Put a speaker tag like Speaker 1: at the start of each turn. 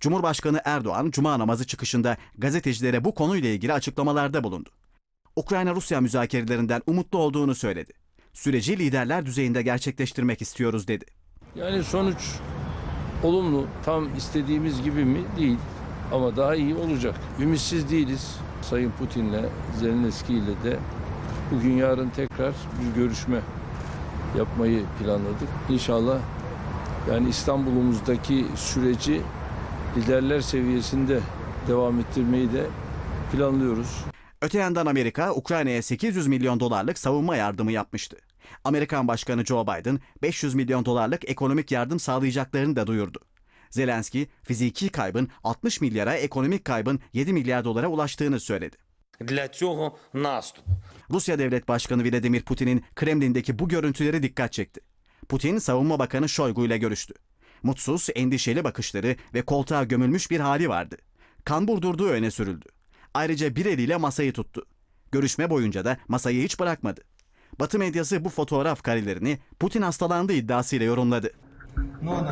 Speaker 1: Cumhurbaşkanı Erdoğan cuma namazı çıkışında gazetecilere bu konuyla ilgili açıklamalarda bulundu. Ukrayna-Rusya müzakerelerinden umutlu olduğunu söyledi. Süreci liderler düzeyinde gerçekleştirmek istiyoruz dedi.
Speaker 2: Yani sonuç olumlu. Tam istediğimiz gibi mi? Değil. Ama daha iyi olacak. Ümitsiz değiliz. Sayın Putin'le, Zelenski ile de bugün yarın tekrar bir görüşme yapmayı planladık. İnşallah yani İstanbul'umuzdaki süreci liderler seviyesinde devam ettirmeyi de planlıyoruz.
Speaker 1: Öte yandan Amerika Ukrayna'ya 800 milyon dolarlık savunma yardımı yapmıştı. Amerikan Başkanı Joe Biden 500 milyon dolarlık ekonomik yardım sağlayacaklarını da duyurdu. Zelenski fiziki kaybın 60 milyara, ekonomik kaybın 7 milyar dolara ulaştığını söyledi. Rusya Devlet Başkanı Vladimir Putin'in Kremlin'deki bu görüntüleri dikkat çekti. Putin Savunma Bakanı Şoygu ile görüştü. Mutsuz, endişeli bakışları ve koltuğa gömülmüş bir hali vardı. Kambur durduğu öne sürüldü. Ayrıca bir eliyle masayı tuttu. Görüşme boyunca da masayı hiç bırakmadı. Batı medyası bu fotoğraf karelerini Putin hastalandı iddiasıyla yorumladı.
Speaker 3: No,